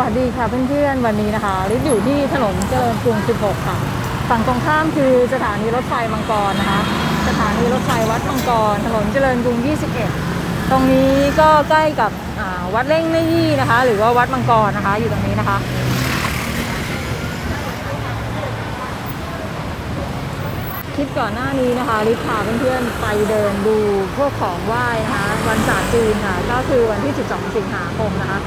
วัสดีค่ะเพื่อนๆ วันนี้นะคะลิศอยู่ที่ถนนเจริญกรุง 16 ค่ะ ฝั่งตรงข้ามคือสถานีรถไฟมังกรนะคะ สถานีรถไฟวัดมังกร ถนนเจริญกรุง 21 ตรงนี้ก็ใกล้กับวัดเล่งแม่ยี่นะคะ หรือว่าวัดมังกรนะคะ อยู่ตรงนี้นะคะคลิปก่อนหน้านี้นะคะลิพาเพื่อนๆไปเดินดูพวกของไหว้นะคะ วันศาสตร์จีนค่ะ ก็คือวันที่ 12 สิงหาคมนะคะ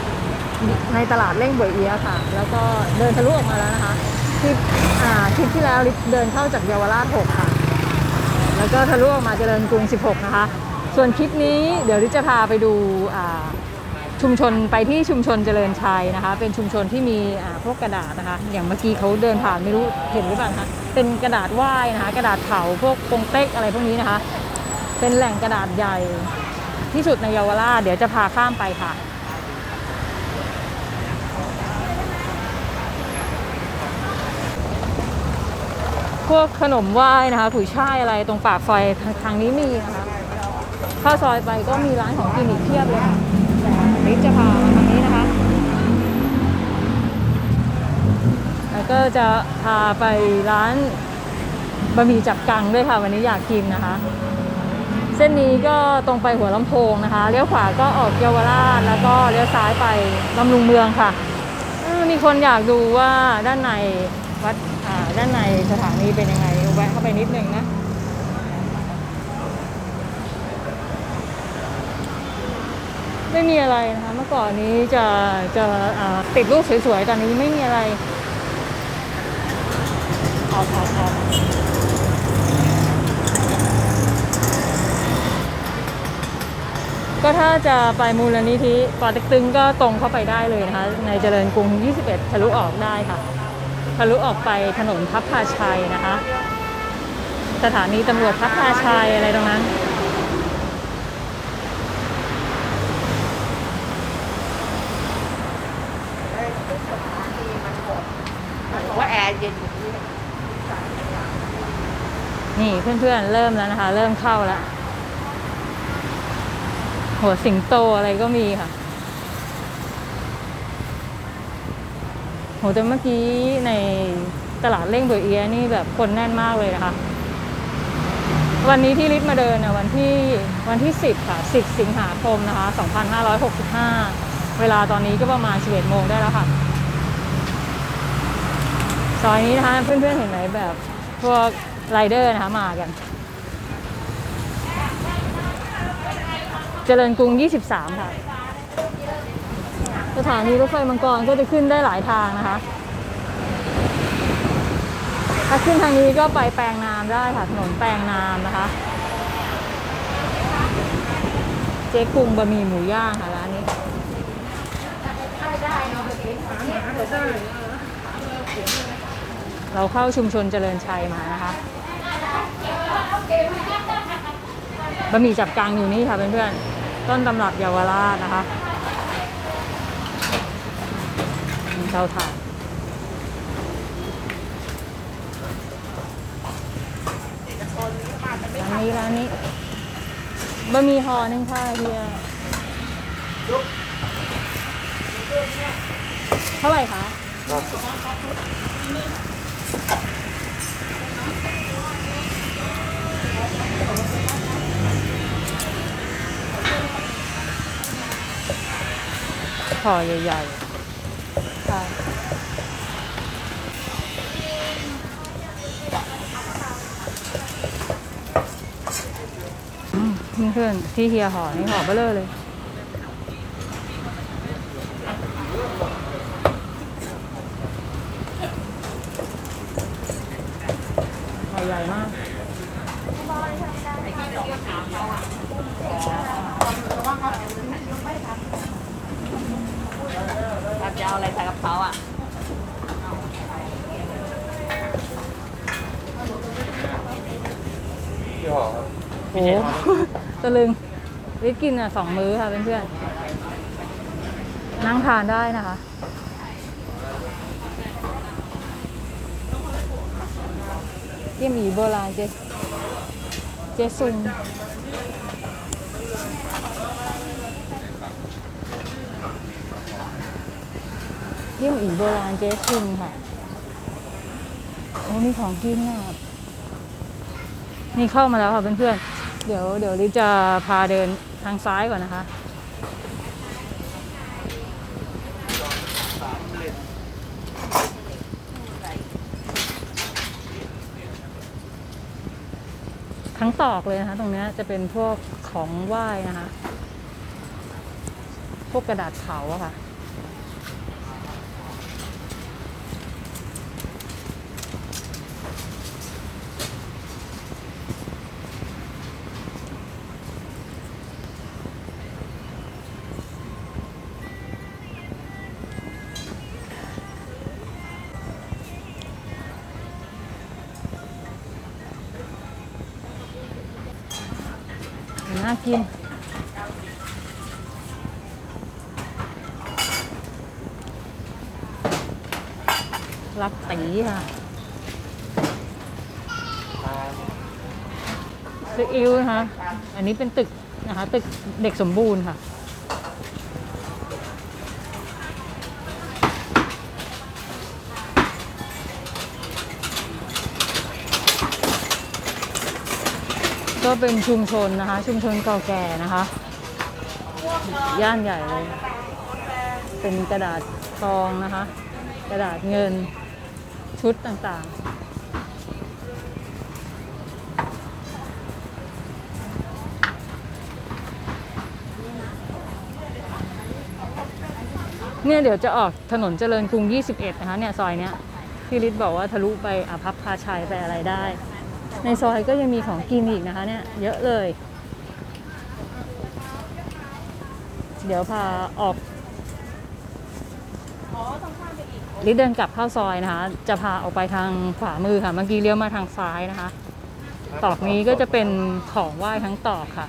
ในตลาดเล่งบยเอียค่ะ แล้วก็เดินทะลุออกมาแล้วนะคะคลิปอ่าคลิปที่แล้วลิเดินเข้าจากเยาวราช6ค่ะ แล้วก็ทะลุออกมาเจริญกรุง 16 นะคะ ส่วนคลิปนี้เดี๋ยวลิจะพาไปดูอ่าชุมชนไปที่ชุมชนเจริญชัยนะคะ เป็นชุมชนที่มีอ่าพวกกระดาษนะคะ อย่างเมื่อกี้เขาเดินผ่านไม่รู้เห็นหรือเปล่านะคะเป็นกระดาษไหว้นะคะ กระดาษเผาพวกปงเต็กอะไรพวกนี้นะคะ เป็นแหล่งกระดาษใหญ่ที่สุดในเยาวราชเดี๋ยวจะพาข้ามไปค่ะ พวกขนมไหว้นะคะถุยช่ายอะไรตรงปากซอยทางทางนี้มีนะคะข้าซอยไปก็มีร้านของกินอีกเพียบเลยค่ะแต่ลิจะพามาทางนี้นะคะ แล้วก็จะพาไปร้านบะหมี่จับกังด้วยค่ะ วันนี้อยากกินนะคะ เส้นนี้ก็ตรงไปหัวลำโพงนะคะเลี้ยวขวาก็ออกเยาวราชแล้วก็เลี้ยวซ้ายไปบำรุงเมืองค่ะ มีคนอยากดูว่าด้านในวัด ด้านในสถานีเป็นยังไงแวะเข้าไปนิดนึงนะไม่มีอะไรนะคะเมื่อก่อนนี้จะจะอ่าติดรูปสวยๆตอนนี้ไม่มีอะไรออกออกออกก็ถ้าจะไปมูลนิธิปอเต็กตึงก็ตรงเข้าไปได้เลยนะคะ ในเจริญกรุง 21 ทะลุออกได้ค่ะ ทะลุออกไปถนนพับพาชัยนะคะ สถานีตำรวจพับพาชัยอะไรตรงนั้นว่าแอร์เย็นนี่นี่เพื่อนๆเริ่มแล้วนะคะ เริ่มเข้าแล้ว หัวสิงโตอะไรก็มีค่ะ หแต่เมื่อกี้ในตลาดเล่งเบอเอียนี่แบบคนแน่นมากเลยนะคะ วันนี้ที่ลิศมาเดินนะวันที่วันที่ 10 ค่ะ 10 สิงหาคมนะคะ 2565 เวลาตอนนี้ก็ประมาณ 11 โมงได้แล้วค่ะ ซอยนี้นะคะเพื่อนๆเห็นไหมแบบพวกไรเดอร์นะคะมากันเจริญกรุง 23 ค่ะ สถานีรถไฟมังกรก็จะขึ้นได้หลายทางนะคะ ถ้าขึ้นทางนี้ก็ไปแปลงนามได้ค่ะถนนแปลงนามนะคะ เจ๊กรุงบะหมี่หมูย่างค่ะร้านนี้เราเข้าชุมชนเจริญชัยมานะคะบะหมี่จับกลางอยู่นี่ค่ะเพื่อนๆต้นตำรับเยาวราชนะคะมี เตาถ่านร้านนี้ร้านนี้บะหมี่ห่อหนึ่งค่ะเฮียเท่าไหร่คะห่อใหญ่ๆ ค่ะอืมเพื่อนที่เฮียห่อนี่ห่อเบลอเลยห่อใหญ่มาก เรา จะเอาอะไรใส่กระเพราอะพี่หอครับโอ้โหตะลึงวิกินอะสองมื้อค่ะเพื่อนๆนั่งทานได้นะคะเยี่ยมหมีโบราณเจเจซุน เยี่ยมอีโบราณเจ๊ชุงค่ะ โอ้มีของกินอะนี่เข้ามาแล้วค่ะเพื่อนๆ เดี๋ยวเดี๋ยวลิจะพาเดินทางซ้ายก่อนนะคะ ทั้งตอกเลยนะคะ ตรงนี้จะเป็นพวกของไหว้นะคะ พวกกระดาษเผาอะค่ะ น่ากิน รักตีค่ะตึกอิวนะคะ อันนี้เป็นตึกนะคะ ตึกเด็กสมบูรณ์ค่ะ ก็เป็นชุมชนนะคะ ชุมชนเก่าแก่นะคะ ย่านใหญ่เลย เป็นกระดาษทองนะคะ กระดาษเงินชุดต่างๆเนี่ยเดี๋ยวจะออกถนนเจริญกรุง 21 นะคะเนี่ยซอยเนี้ยพี่ฤทธิ์บอกว่าทะลุไปอาพับพาชัยไปอะไรได้ ในซอยก็ยังมีของกินอีกนะคะเนี่ยเยอะเลย เดี๋ยวพาออกลิเดินกลับเข้าซอยนะคะ จะพาออกไปทางขวามือค่ะ เมื่อกี้เลี้ยวมาทางซ้ายนะคะ ตอกนี้ก็จะเป็นของไหว้ทั้งตอกค่ะ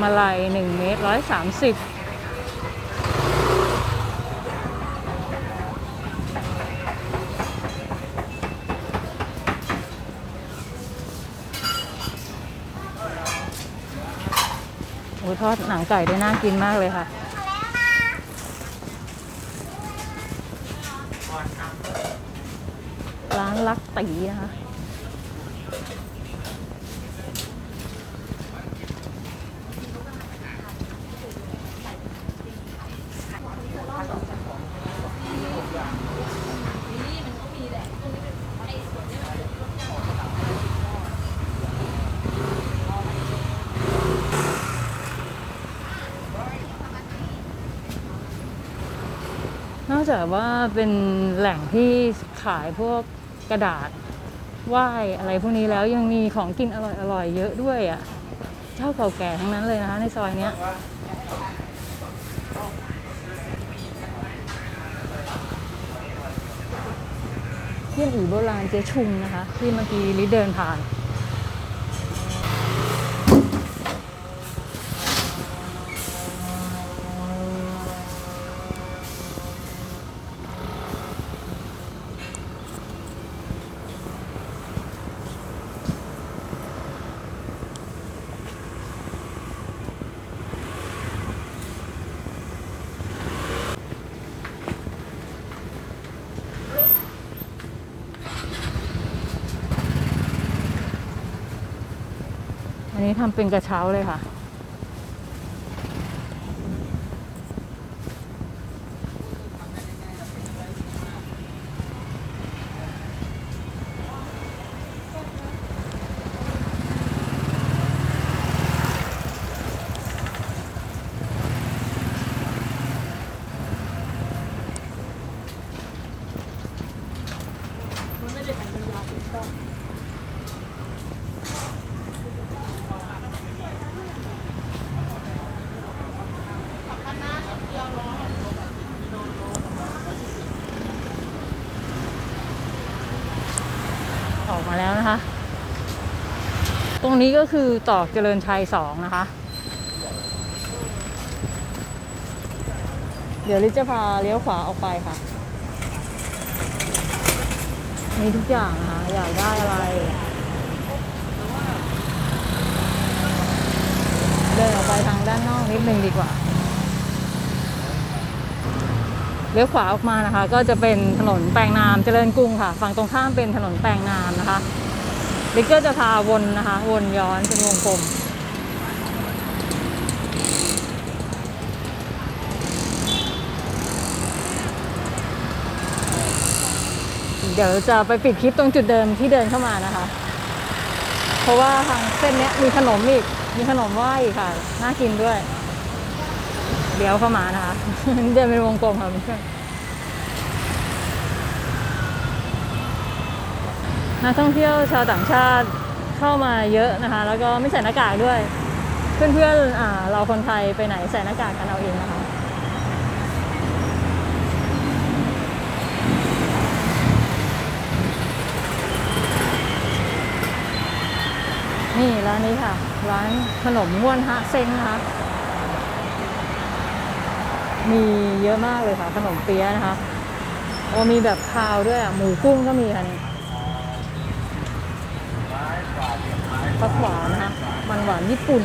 มาลัยหนึ่งเมตรร้อยสามสิบ ทอดหนังไก่ได้น่ากินมากเลยค่ะร้านลักตีนะคะ นอกจากว่าเป็นแหล่งที่ขายพวกกระดาษไหวอะไรพวกนี้แล้วยังมีของกินอร่อยๆเยอะด้วยอะ เจ้าเก่าแก่ทั้งนั้นเลยนะคะในซอยเนี้ยเยี่ยมอู่โบราณเจ๊ชุงนะคะ ที่เมื่อกี้ลิเดินผ่าน นี้ทำเป็นกระเช้าเลยค่ะ แล้วนะคะ ตรงนี้ก็คือตอกเจริญชัยสองนะคะ เดี๋ยวลิจะพาเลี้ยวขวาออกไปค่ะ มีทุกอย่างนะคะ อยากได้อะไร เดินออกไปทางด้านนอกนิดนึงดีกว่า เลี้ยวขวาออกมานะคะ ก็จะเป็นถนนแปลงนามเจริญกรุงค่ะ ฝั่งตรงข้ามเป็นถนนแปลงนามนะคะลิกเกอร์จะพาวนนะคะ วนย้อนเป็นวงกลมเดี๋ยวจะไปปิดคลิปตรงจุดเดิมที่เดินเข้ามานะคะ เพราะว่าทางเส้นนี้มีขนมอีก มีขนมไหว้ค่ะ น่ากินด้วย เดี๋ยวเข้ามานะคะ เดินเป็นวงกลมค่ะเพื่อนนักท่องเที่ยวชาวต่างชาติเข้ามาเยอะนะคะ แล้วก็ไม่ใส่หน้ากากด้วย เพื่อนๆเราคนไทยไปไหนใส่หน้ากากกันเอาเองนะคะนี่ร้านนี้ค่ะ ร้านขนมม้วนฮะเซ็งนะคะ มีเยอะมากเลยค่ะ ขนมเปี๊ยะนะคะโอ้มีแบบคาวด้วยอะ หมูกุ้งก็มีค่ะนี่ฟักหวานนะคะ มันหวานญี่ปุ่น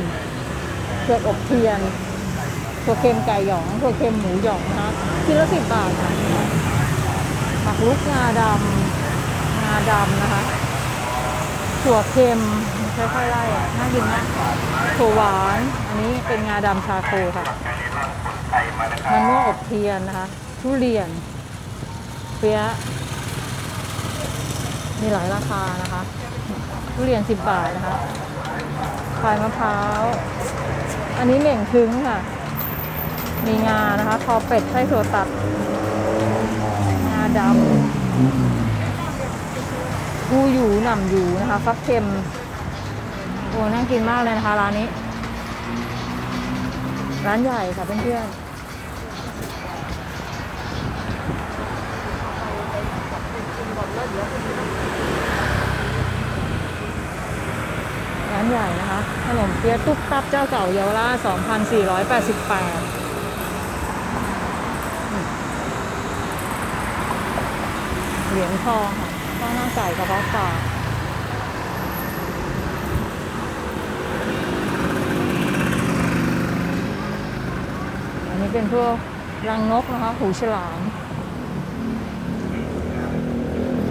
เผือกอบเทียนถั่วเค็มไก่หยองถั่วเค็มหมูหยองนะคะคิดละสิบบาทค่ะผักลุกงาดำงาดำนะคะถั่วเค็มค่อยๆไล่น่ากินมากถั่วหวาน อันนี้เป็นงาดำชาโคค่ะ มันม่วงอบเทียนนะคะ ทุเรียน เปี๊ยะมีหลายราคานะคะ ทุเรียน10บบาทนะคะพายมะพร้าว อันนี้เหม่งคึ้งค่ะ มีงานะคะ คอเป็ดไส้ถั่วตัด งาดำกูอยู่หน่ำอยู่นะคะ ฟักเค็ม โอ้ น่ากินมากเลยนะคะ ร้านนี้ ร้านใหญ่ค่ะเพื่อนๆร้านใหญ่นะคะขนมเปี๊ยะตุ๊บตับเจ้าเก่าเยาวราช2,488เหรียญทองค่ะข้าวหน้าไก่กระเพาะปลา นี้เป็นพวกรังนกนะคะ หูฉลาม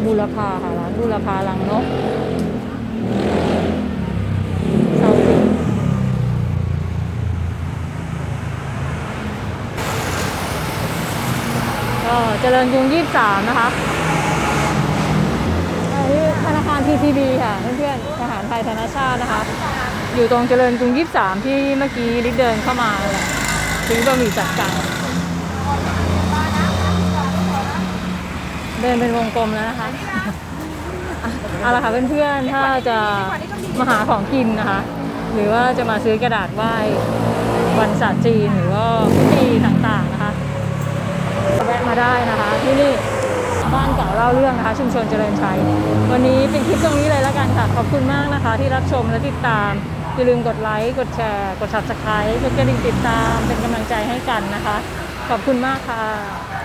บูรพาค่ะร้านบูรพารังนกเซาซิงก็เจริญกรุง23นะคะนนี้ธนาคาร TTB ค่ะเพื่อนๆทหารไทยธนชาตินะคะ อยู่ตรงเจริญกรุง23ที่เมื่อกี้ลิศเดินเข้ามาเลย ซื้อบะหมี่จัดกังเดินเป็นวงกลมแล้วนะคะอะเอาละค่ะเพื่อนๆ ถ้าจะมาหาของกินนะคะ หรือว่าจะมาซื้อกระดาษไหว้วันศาสตร์จีนหรือว่าพิธีต่างๆนะคะแวะมาได้นะคะที่นี่บ้านเก่าเล่าเรื่องนะคะ ชุมชนเจริญชัย วันนี้เป็นคลิปตรงนี้เลยแล้วกันค่ะ ขอบคุณมากนะคะ ที่รับชมและติดตาม อย่าลืมกดไลค์กดแชร์ กด subscribe กดกระดิ่งติดตามเป็นกำลังใจให้กันนะคะ ขอบคุณมากค่ะ